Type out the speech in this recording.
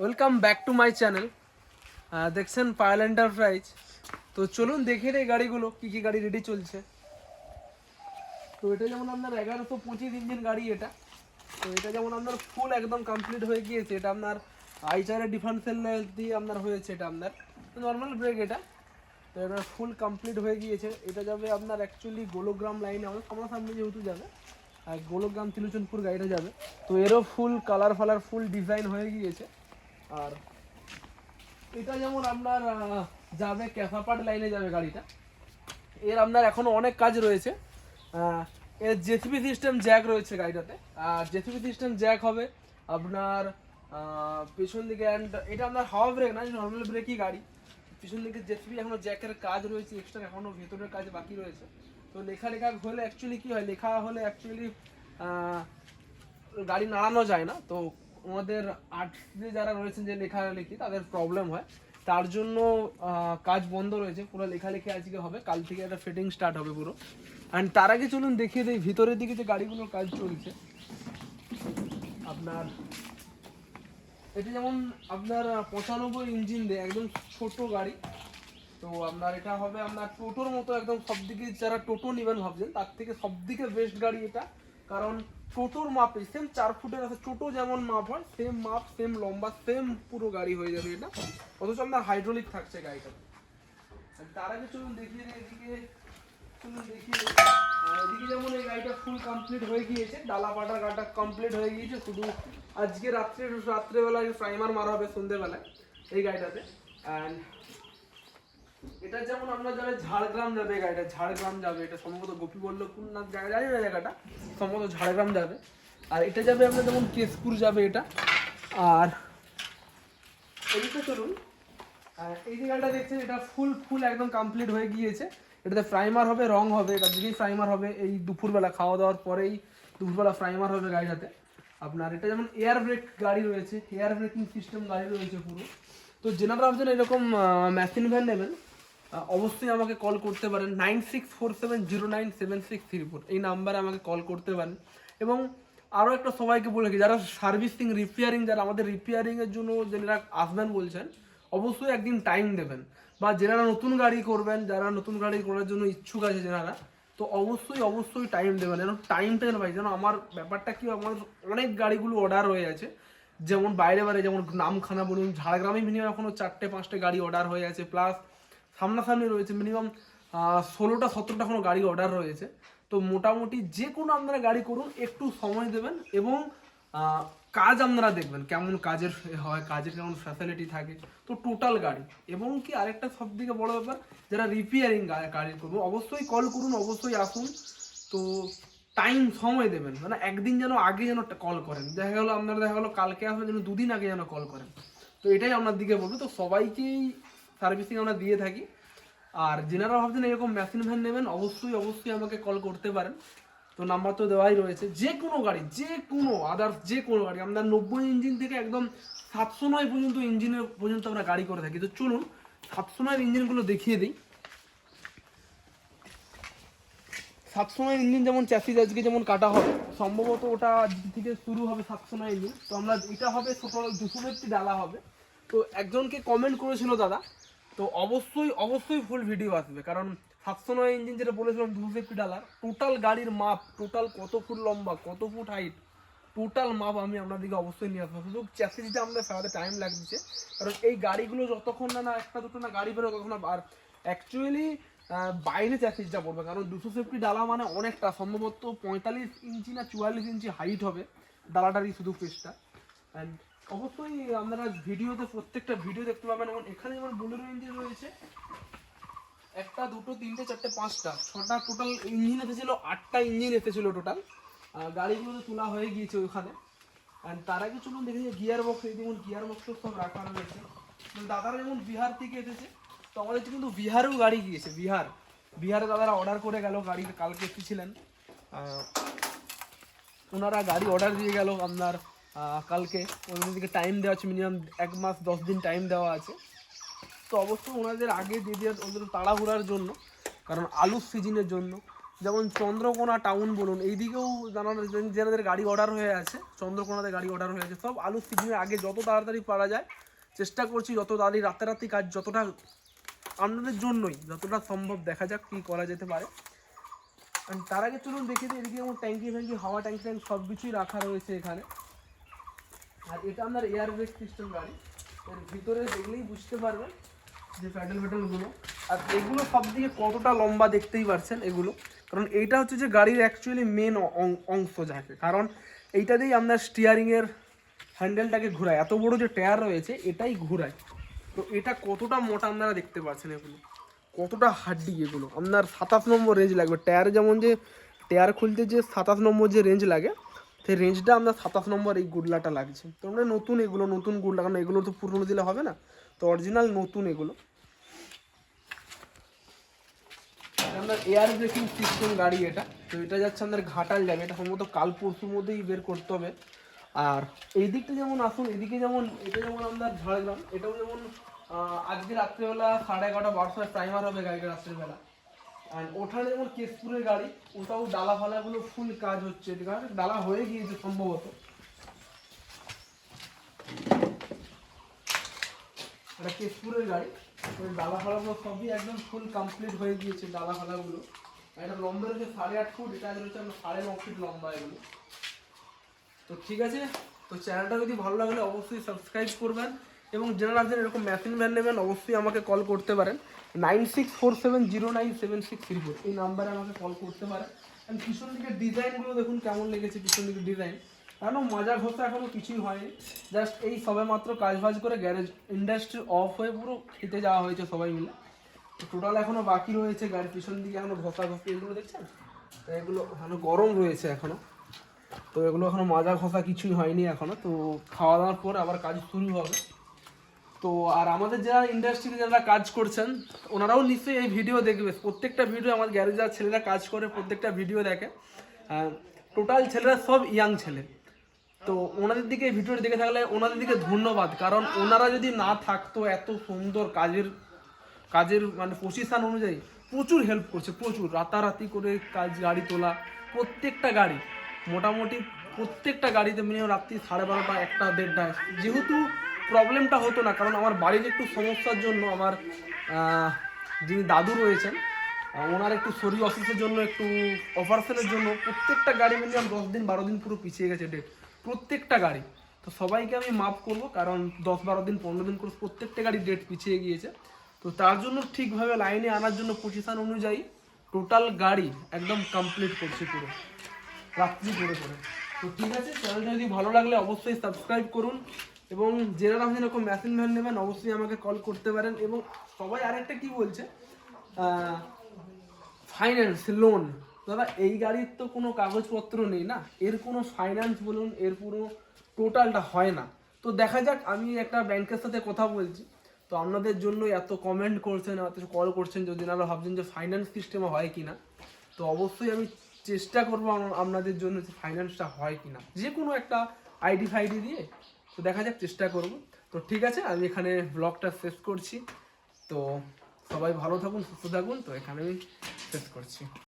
Welcome back to my channel দেখছেন Payel enterprise তো চলুন দেখে নেই গাড়িগুলো, কী কী গাড়ি রেডি চলছে। তো এটা যেমন আপনার এগারোশো পঁচিশ ইঞ্জিন গাড়ি এটা, তো এটা যেমন আপনার ফুল একদম কমপ্লিট হয়ে গিয়েছে, এটা আপনার আইচারের ডিফারেন্সিয়াল দিয়ে আপনার হয়েছে এটা আপনার। নর্মাল ব্রেক এটা। তো এটা ফুল কমপ্লিট হয়ে গিয়েছে। এটা যাবে আপনার অ্যাকচুয়ালি গোলগ্রাম লাইনে আমাদের সামনাসামনি যেহেতু যাবে, আর গোলগ্রাম তিলুচনপুর গাড়িটা যাবে। তো এরও ফুল কালার ফালার ফুল ডিজাইন হয়ে গিয়েছে। আর এটা যেমন আপনার যাবে ক্যাফাপাট লাইনে যাবে গাড়িটা। এর আপনার এখনও অনেক কাজ রয়েছে। এর জেসিবি সিস্টেম জ্যাক রয়েছে গাড়িটাতে। আর জেসিবি সিস্টেম জ্যাক হবে আপনার পিছন দিকে অ্যান্ড এটা আপনার হাওয়া ব্রেক না নর্মাল ব্রেকই গাড়ি। পিছন দিকে জেসিবি এখনও জ্যাকের কাজ রয়েছে এক্সট্রা এখনও ভেতরের কাজ বাকি রয়েছে। তো লেখা লেখা হলে অ্যাকচুয়ালি কী হয়? লেখা হলে অ্যাকচুয়ালি গাড়ি নাড়ানো যায় না। তো ওনাদের আর্টসে যারা রয়েছেন যে লেখালেখি, তাদের প্রবলেম হয়। তার জন্য কাজ বন্ধ রয়েছে, পুরো লেখালেখি আজকে হবে, কাল থেকে একটা ফিটিং স্টার্ট হবে পুরো। অ্যান্ড তার আগে চলুন দেখিয়ে দিই, ভিতরের দিকে যে গাড়িগুলোর কাজ চলছে। আপনার, এটা যেমন আপনার পঁচানব্বই ইঞ্জিন দেয় একদম ছোট গাড়ি। তো আপনার, এটা হবে আপনার টোটোর মতো একদম সব দিকে যারা টোটো নেবেন ভাবছেন, তার থেকে সব দিকে বেস্ট গাড়ি এটা। কারণ টোটোর মাপে সেম চার ফুটের আছে টোটো যেমন মাপ হয় সেম মাপ সেম লম্বা সেম পুরো গাড়ি হয়ে যাবে এটা। অথচ আপনার হাইড্রোলিক থাকছে গাড়িটা তার আগে চলুন দেখিয়ে এদিকে, চলুন দেখিয়ে। এদিকে যেমন এই গাড়িটা ফুল কমপ্লিট হয়ে গিয়েছে ডালা পাটার গাড়িটা কমপ্লিট হয়ে গিয়েছে, শুধু আজকে রাত্রে, রাত্রেবেলায় প্রাইমার মারা হবে সন্ধ্যেবেলায় এই গাড়িটাতে। অ্যান্ড এটা যেমন আমরা যাবে ঝাড়গ্রাম যাবে গাড়িটা, ঝাড়গ্রাম যাবে, এটা সম্ভবত গোপীবল্লভপুর না জায়গা জানি না জায়গাটা, সম্ভবত ঝাড়গ্রাম যাবে। আর এটা যাবে আপনার যেমন কেশপুর যাবে এটা। আর এদিকে চলুন এই যে দেখছেন, এটা ফুল ফুল একদম কমপ্লিট হয়ে গিয়েছে। এটাতে প্রাইমার হবে, রং হবে এটা দিকেই প্রাইমার হবে। এই দুপুরবেলা খাওয়া দাওয়ার পরেই দুপুরবেলা প্রাইমার হবে গাড়িটাতে। আপনার এটা যেমন এয়ার ব্রেক গাড়ি রয়েছে এয়ার ব্রেকিং সিস্টেম গাড়ি রয়েছে পুরো। তো যেনারা ভাবছেন এরকম মেশিন ভ্যান নেবেন। অবশ্যই আমাকে কল করতে পারেন। Nine six four seven zero nine seven six three four এই নাম্বারে আমাকে কল করতে পারেন। এবং আরও একটা সবাইকে বলে রাখি, যারা সার্ভিসিং রিপেয়ারিং যারা আমাদের রিপেয়ারিংয়ের জন্য যারা আসবেন বলছেন, অবশ্যই একদিন টাইম দেবেন। বা যারা নতুন গাড়ি করবেন, যারা নতুন গাড়ি করার জন্য ইচ্ছুক আছে যারা তো অবশ্যই অবশ্যই টাইম দেবেন। যেন টাইমটা যেন ভাই যেন আমার ব্যাপারটা কি, আমার অনেক গাড়িগুলো অর্ডার হয়ে আছে। যেমন বাইরে বাইরে, যেমন নামখানা বলুন, ঝাড়গ্রামে মিনিমাম এখনও চারটে, পাঁচটা গাড়ি অর্ডার হয়ে আছে। প্লাস সামনাসামনি রয়েছে মিনিমাম ষোলোটা, সতেরোটা কোনো গাড়ি অর্ডার রয়েছে। তো মোটামুটি যে কোনো আপনারা গাড়ি করুন, একটু সময় দেবেন এবং কাজ আপনারা দেখবেন, কেমন কাজের হয়, কাজের কেমন ফ্যাসিলিটি থাকে। তো টোটাল গাড়ি। এবং কি আরেকটা সব থেকে বড়ো ব্যাপার, যারা রিপেয়ারিং গাড়ি করব, অবশ্যই কল করুন, অবশ্যই আসুন। তো টাইম সময় দেবেন। মানে একদিন যেন আগে যেন কল করেন। দেখা গেলো, আপনারা দেখা গেলো, কালকে আসবেন যেন দুদিন আগে যেন কল করেন। তো এটাই আপনার দিকে বলব। তো সবাইকেই সার্ভিসিং আমরা দিয়ে থাকি। আর যেনারা ভাবছেন এরকম মেশিন ভ্যান নেবেন, অবশ্যই অবশ্যই আমাকে কল করতে পারেন। তো নাম্বার তো দেওয়াই রয়েছে। যে কোনো গাড়ি, যে কোনো আদার্স যে কোনো গাড়ি, আমরা নব্বই ইঞ্জিন থেকে একদম সাতশো নয় পর্যন্ত ইঞ্জিনের পর্যন্ত আমরা গাড়ি করে থাকি। তো চলুন, সাতশো নয় ইঞ্জিনগুলো দেখিয়ে দিই। সাতশো নয় ইঞ্জিন যেমন চ্যাসিস আজকে যেমন কাটা হবে, সম্ভবত ওটা থেকে শুরু হবে সাতশো নয় ইঞ্জিন তো আমরা, এটা হবে ছোটো, দুশো একটি ডালা হবে। তো একজনকে কমেন্ট করেছিল দাদা তো অবশ্যই অবশ্যই ফুল ভিডিও আসবে। কারণ সাতশো নয় ইঞ্জিন যেটা বলেছিলাম, দুশো একটি ডালার টোটাল গাড়ির মাপ টোটাল কত ফুট লম্বা, কত ফুট হাইট টোটাল মাপ আমি আপনাদেরকে অবশ্যই নিয়ে আসব। শুধু চ্যাসিসটা আমাদের ফেরাতে টাইম লাগছে। কারণ এই গাড়িগুলো যতক্ষণ না না, একটা দুটো না গাড়ি বেরো ততক্ষণ আর অ্যাকচুয়ালি বাইরে চ্যাসিসটা পড়বে। কারণ দুশো সেফটি ডালা মানে অনেকটা, সম্ভবত পঁয়তাল্লিশ ইঞ্চি না চুয়াল্লিশ ইঞ্চি হাইট হবে ডালাটারই শুধু পেজটা অ্যান্ড অবশ্যই আপনারা ভিডিওতে, প্রত্যেকটা ভিডিও দেখতে পাবেন, এবং এখানে যেমন বুলেরো ইঞ্জিন রয়েছে, একটা, দুটো, তিনটে, চারটে, পাঁচটা, ছটা টোটাল ইঞ্জিন এসেছিল, আটটা ইঞ্জিন এসেছিল টোটাল গাড়িগুলো তো তোলা হয়ে গিয়েছে ওখানে। অ্যান্ড তার আগে চলুন দেখি যে গিয়ার বক্স এই যেমন গিয়ার বক্স সব রাখা রয়েছে। দাদারা যেমন বিহার থেকে এসেছে, তো আমাদের কিন্তু বিহারেও গাড়ি গিয়েছে, বিহার। বিহারে দাদারা অর্ডার করে গেল গাড়ি কালকে এসেছিলেন। ওনারা গাড়ি অর্ডার দিয়ে গেল, আপনার কালকে। ওনাদেরকে টাইম দেওয়া আছে মিনিমাম এক মাস, দশ দিন টাইম দেওয়া আছে। তো অবশ্যই ওনাদের আগে দিয়ে দেওয়ার ওদের তাড়াহুড়ার জন্য, কারণ আলুর সিজনের জন্য। যেমন চন্দ্রকোনা টাউন বলুন, এইদিকেও জানার যাদের গাড়ি অর্ডার হয়ে আছে, চন্দ্রকোনাতে গাড়ি অর্ডার হয়ে আছে, সব আলু সিজনের আগে যত তাড়াতাড়ি পারা যায়, চেষ্টা করছি যত তাড়াতাড়ি রাতারাতি কাজ, যতটা আপনাদের জন্যই, যতটা সম্ভব দেখা যাক কী করা যেতে পারে। তার আগে চলুন দেখে দিই, এদিকে যেমন ট্যাঙ্কি ফ্যাঙ্কি হাওয়া ট্যাঙ্কি ট্যাঙ্ক সব কিছুই রাখা রয়েছে এখানে। আর এটা আপনার এয়ার ব্রেক সিস্টেম গাড়ি। এর ভিতরে দেখলেই বুঝতে পারবেন যে প্যাডেল প্যাডেলগুলো আর এগুলো সব দিকে কতটা লম্বা দেখতেই পারছেন এগুলো। কারণ এইটা হচ্ছে যে গাড়ির অ্যাকচুয়ালি মেন অংশ যাকে। কারণ এইটা দিয়েই আপনার স্টিয়ারিংয়ের হ্যান্ডেলটাকে ঘোরায় এত বড় যে টায়ার রয়েছে, এটাই ঘোরায় তো এটা কতটা মোটা আপনারা দেখতে পাচ্ছেন এগুলো? কতটা হাড্ডি এগুলো? আপনার সাতাশ নম্বর রেঞ্জ লাগবে। টায়ার যেমন যে টায়ার খুলতে যে সাতাশ নম্বর যে রেঞ্জ লাগে সেই রেঞ্জটা আপনার সাতাশ নম্বর এই গুডলাটা লাগছে। তো আমরা নতুন এগুলো, নতুন গুডলা কারণ এগুলো তো পুরনো দিলে হবে না। তো অরিজিনাল নতুন এগুলো। আপনার এয়ার ব্রেকিং সিস্টেম গাড়ি এটা। তো এটা যাচ্ছে আপনার ঘাটাল যাবে এটা সম্ভবত কাল পরশুর মধ্যেই বের করতে হবে। আর এই দিকটা যেমন আসুন, এদিকে যেমন, এটা যেমন আপনার ঝাড়গ্রাম, এটাও যেমন আজকে রাত্রেবেলা সাড়ে এগারোটা বারোশো প্রাইমার হবে গাড়িটা রাত্রেবেলা। আর ওঠানে যেমন কেশপুরের গাড়ি ওটাও ডালা ফালাগুলো ফুল কাজ হচ্ছে ডালা হয়ে গিয়েছে সম্ভবত। এটা কেশপুরের গাড়ি, ওই ডালা ফালাগুলো সবই একদম ফুল কমপ্লিট হয়ে গিয়েছে ডালা ফালাগুলো এটা লম্বা রয়েছে সাড়ে আট ফুট, এটা রয়েছে আপনার সাড়ে ন ফিট লম্বা এগুলো। তো ঠিক আছে? তো চ্যানেলটা যদি ভালো লাগলে অবশ্যই সাবস্ক্রাইব করবেন। এবং যারা আছেন এরকম মেশিন ভ্যান নেবেন, অবশ্যই আমাকে কল করতে পারেন। Nine six four seven zero nine seven six three four এই নাম্বারে আমাকে কল করতে পারেন। আর পিছন দিকের ডিজাইনগুলো দেখুন কেমন লেগেছে পিছন দিকের ডিজাইন কারণ মজা ঘষা এখনও কিছুই হয়নি। জাস্ট এই সবে মাত্র কাজ বাজ করে গ্যারেজ ইন্ডাস্ট্রি অফ হয়ে পুরো খেতে যাওয়া হয়েছে সবাই মিলে। টোটাল এখনও বাকি রয়েছে গাড়ির পিছন দিকে এখনও ঘষা ঘষি এগুলো দেখছেন? তো এগুলো এখনও গরম রয়েছে এখনও তো এগুলো এখনও মাজা ঘষা কিছুই হয়নি এখনও তো খাওয়া দাওয়ার পর আবার কাজ শুরু হবে। তো আর আমাদের যারা ইন্ডাস্ট্রিতে যারা কাজ করছেন, ওনারাও নিশ্চয়ই এই ভিডিও দেখবে। প্রত্যেকটা ভিডিও আমার গ্যারেজ যারা ছেলেরা কাজ করে, প্রত্যেকটা ভিডিও দেখে। টোটাল ছেলেরা সব ইয়াং ছেলে। তো ওনাদের দিকে ভিডিওটা দেখে থাকলে ওনাদের দিকে ধন্যবাদ, কারণ ওনারা যদি না থাকতো, এত সুন্দর কাজের কাজের মানে পজিশন অনুযায়ী প্রচুর হেল্প করছে, প্রচুর। রাতারাতি করে কাজ, গাড়ি তোলা, প্রত্যেকটা গাড়ি। মোটামুটি প্রত্যেকটা গাড়িতে মিনিমাম রাত্রি সাড়ে বারোটা, একটা, দেড়টায়। যেহেতু প্রবলেমটা হতো না, কারণ আমার বাড়ির একটু সমস্যার জন্য আমার যিনি দাদু রয়েছেন ওনার একটু শরীর অসুস্থের জন্য, একটু অপারেশনের জন্য প্রত্যেকটা গাড়ি মিনিমাম দশ দিন, বারো দিন পুরো পিছিয়ে গেছে ডেট প্রত্যেকটা গাড়ি। তো সবাইকে আমি মাফ করব, কারণ দশ, বারো দিন, পনেরো দিন করে প্রত্যেকটা গাড়ি ডেট পিছিয়ে গিয়েছে। তো তার জন্য ঠিকভাবে লাইনে আনার জন্য পজিশন অনুযায়ী টোটাল গাড়ি একদম কমপ্লিট করছে পুরো, রাত্রি করে করে। তো ঠিক আছে চ্যানেলটা যদি ভালো লাগলে অবশ্যই সাবস্ক্রাইব করুন। এবং যারা আপনি এরকম মেশিন ভ্যান নেবেন, অবশ্যই আমাকে কল করতে পারেন। এবং সবাই আরেকটা কি বলছে? ফাইন্যান্স লোন দাদা, এই গাড়ির তো কোনো কাগজপত্র নেই না? এর কোনো ফাইন্যান্স বলুন, এর পুরো টোটালটা হয় না। তো দেখা যাক, আমি একটা ব্যাংকের সাথে কথা বলছি। তো আপনাদের জন্য এত কমেন্ট করছেন, এত কল করছেন, যদি না ভাবছেন যে ফাইন্যান্স সিস্টেমে হয় কি না তো অবশ্যই আমি চেষ্টা করব আপনাদের জন্য যে ফাইন্যান্সটা হয় কি না যে কোনো একটা আইডি ফাইডি দিয়ে তো দেখা যাক, চেষ্টা করব। তো ঠিক আছে, আমি এখানে ব্লগটা শেষ করছি। তো সবাই ভালো থাকুন, সুস্থ থাকুন। তো এখানে আমি শেষ করছি।